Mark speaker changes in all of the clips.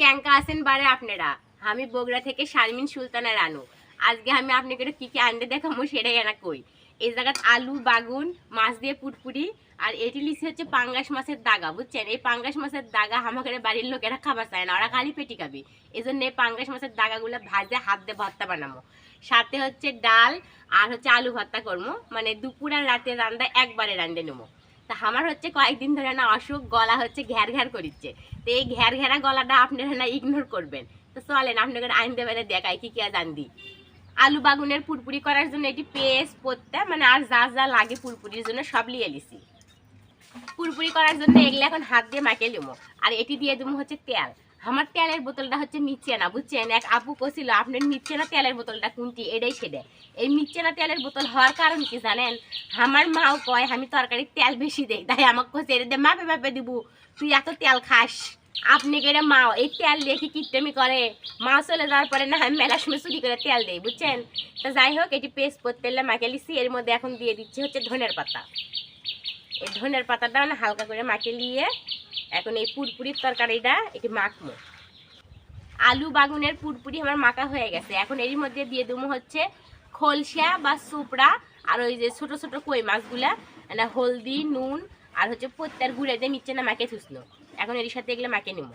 Speaker 1: ক্যাঙ্কা আছেন বারে আপনারা। আমি বগুড়া থেকে শারমিন সুলতানা রানু। আজকে আমি আপনাকে কি কি আনতে দেখাবো সেটাই এনা কই। এই জায়গাত আলু, বাগুন, মাছ দিয়ে পুটপুরি আর এটি লিখছে হচ্ছে পাঙ্গাস মাছের দাগা, বুঝছেন? এই পাঙ্গাস মাছের দাগা আমাদের বাড়ির লোকেরা খাবার চায় না, ওরা খালি পেটি খাবি। এই জন্য এই পাঙ্গাস মাছের দাগাগুলো ভাজে হাত দিয়ে ভর্তা বানাবো। সাথে হচ্ছে ডাল, আর হচ্ছে আলু ভর্তা করব। মানে দুপুর আর রাতে রান্না একবারে রান্ধে নেব। তা আমার হচ্ছে কয়েকদিন ধরে না অসুখ, গলা হচ্ছে ঘ্যার ঘ্যার করিচ্ছে। তো এই ঘ্যার ঘ্যারা গলাটা আপনারা না ইগনোর করবেন। তো চলেন আপনাকে আইন দেবেন দেখায় কী কি জান দি আলু বাগুনের পুরপুরি করার জন্য এটি পেস্ট পড়তে মানে আর যা যা লাগে পুরপুরির জন্য সব লিয়ে লিছি পুরপুরি করার জন্য এগুলো এখন হাত দিয়ে মাখিয়ে লিমো আর এটি দিয়ে দেবো হচ্ছে তেল। আমার তেলের বোতলটা হচ্ছে মিচ্ছে না বুঝছেন? এক আপু কছিল আপনার মিচ্ছে না তেলের বোতলটা কোনটি? এটাই সেটা এই মিচ্ছে না তেলের বোতল হওয়ার কারণ কি জানেন? আমার মাও কয়, আমি তরকারির তেল বেশি দেই। তাই আমাকে কইছে, এটা দিয়ে মাপে মাপে দিব। তুই এত তেল খাস। আপনি কেটে মাও, এই তেল দিয়ে কি করে? মা চলে যাওয়ার পরে না আমি মেলার সময় চুরি করে তেল দেই, বুঝছেন? তো যাই হোক, এটি পেস্ট করতে মাকে লিছি এর মধ্যে এখন দিয়ে দিচ্ছি হচ্ছে ধনের পাতা। এই ধনের পাতাটা না হালকা করে মাকে নিয়ে এখন এই পুরপুরির তরকারিটা এটি মাখবো। আলু বাগুনের পুরপুরি আমার মাখা হয়ে গেছে। এখন এর মধ্যে দিয়ে দেবো হচ্ছে খলসা বা সুপড়া আর ওই যে ছোট ছোট কই মাছগুলা না হলদি, নুন আর হচ্ছে পত্তার গুঁড়ে দিয়ে নিচে না মাকে থুসলো এখন এর সাথে এগুলো মাকে নেব।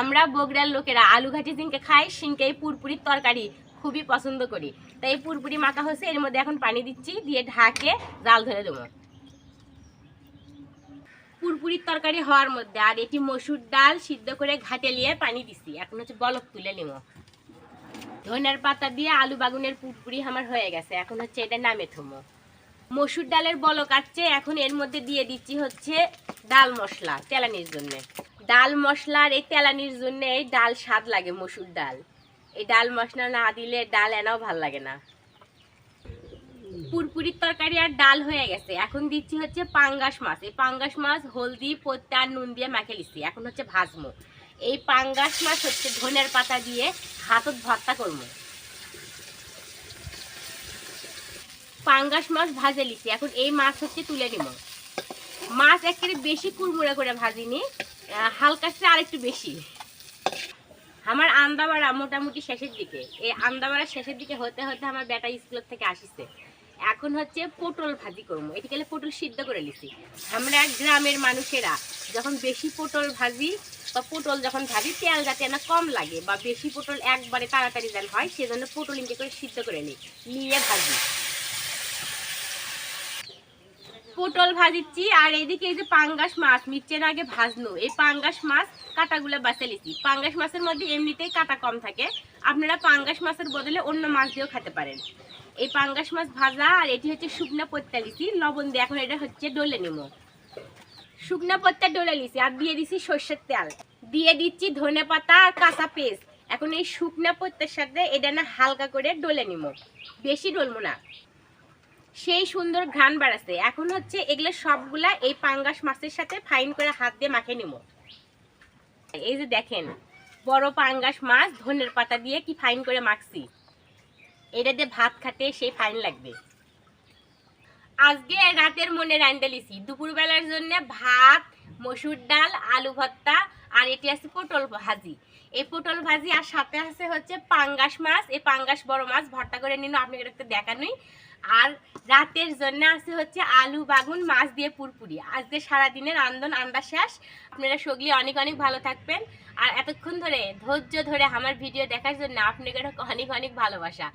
Speaker 1: আমরা বগুড়ার লোকেরা আলু ঘাটি জিনকে খাই সিনকে এই পুরপুরির তরকারি খুবই পছন্দ করি। তাই এই পুরপুরি মাখা হচ্ছে এর মধ্যে এখন পানি দিচ্ছি, দিয়ে ঢাকে জাল ধরে দেবো। পুরপুরির তরকারি হওয়ার মধ্যে, আর এটি মসুর ডাল সিদ্ধ করে ঘাটে নিয়ে পানি দিছি। এখন হচ্ছে বলক তুলে নিব। ধনের পাতা দিয়ে আলু বাগুনের পুরপুরি আমার হয়ে গেছে। এখন হচ্ছে এটা নামে থমো। মসুর ডালের বলক আসছে, এখন এর মধ্যে দিয়ে দিচ্ছি হচ্ছে ডাল মশলা, তেলানির জন্য। ডাল মশলার এই তেলানির জন্য এই ডাল স্বাদ লাগে মসুর ডাল। এই ডাল মশলা না দিলে ডাল এনাও ভালো লাগে না। পুরপুরির তরকারি আর ডাল হয়ে গেছে। এখন দিচ্ছি হচ্ছে পাঙ্গাস মাছ। এই পাঙ্গাস মাছ হলদি পত্তা আর নুন দিয়ে মাখে লিচ্ছি এখন হচ্ছে ভাজমো এই পাঙ্গাস মাছ হচ্ছে ধনের পাতা দিয়ে হাতত ভর্তা করব। পাঙ্গাস মাছ ভাজে লিছি এখন এই মাছ হচ্ছে তুলে নিব। মাছ একেবারে বেশি কুড়মুড়ে করে ভাজিনি হালকা সে আরেকটু বেশি। আমার আন্দাবাড়া মোটামুটি শেষের দিকে। এই আন্দাবাড়া শেষের দিকে হতে হতে আমার বেটা স্কুলের থেকে আসিছে। এখন হচ্ছে পটল ভাজি করব। এটি গেলে পটল সিদ্ধ করে নিছি। আমরা গ্রামের মানুষেরা যখন বেশি পটল ভাজি বা পটল যখন ভাজি, তেল যাতে না কম লাগে বা বেশি পটল একবারে তাড়াতাড়ি যেন হয়, সেজন্য পটল ইনকে করে সিদ্ধ করে নিই, নিয়ে ভাজি। পটল ভাজিচ্ছি, আর এইদিকে এই যে পাঙ্গাস মাছ মিচ্ছের আগে ভাজনো। এই পাঙ্গাস মাছ কাটাগুলো বাছে লিছি পাঙ্গাস মাছের মধ্যে এমনিতেই কাটা কম থাকে। আপনারা পাঙ্গাস মাছের বদলে অন্য মাছ দিয়েও খেতে পারেন। এই পাঙ্গাস মাছ ভাজা আর এটি হচ্ছে শুকনা পত্তা লিছি লবণ দিয়ে। এখন এটা হচ্ছে ডলে নেব। শুকনা পত্তা ডলে লিছি আর দিয়ে দিছি সর্ষের তেল। দিয়ে দিচ্ছি ধনে পাতা আর কাঁচা পেস্ট। এখন এই শুকনা পত্তার সাথে এটা না হালকা করে ডলে নিব। বেশি ডলবো না। সেই সুন্দর ঘ্রাণ বাড়াচ্ছে। এখন হচ্ছে এগুলো সবগুলা এই পাঙ্গাস মাছের সাথে ফাইন করে হাত দিয়ে মাখে নিব। এই যে দেখেন, বড় পাঙ্গাস মাছ ধনের পাতা দিয়ে কি ফাইন করে মাখছি। এটা দিয়ে ভাত খাতে সেই ফাইন লাগবে। আজকে রাতের মনে রান্না লিছি। দুপুরবেলার জন্য ভাত, মসুর ডাল, আলু ভর্তা, আর এটি আছে পটল ভাজি। এই পটল ভাজি আর সাথে আছে হচ্ছে পাঙ্গাস মাছ। এই পাঙ্গাস বড় মাছ, ভর্তা করে নিন আপনাকে একটু দেখানোই। আর রাতের জন্য আছে হচ্ছে আলু বাগুন, মাছ দিয়ে পুরপুরি। আজকে সারাদিনের আন্দোলন আন্দা শেষ আপনারা সগলি অনেক অনেক ভালো থাকবেন। আর এতক্ষণ ধরে, ধৈর্য ধরে আমার ভিডিও দেখার জন্য আপনাকে অনেক অনেক ভালোবাসা।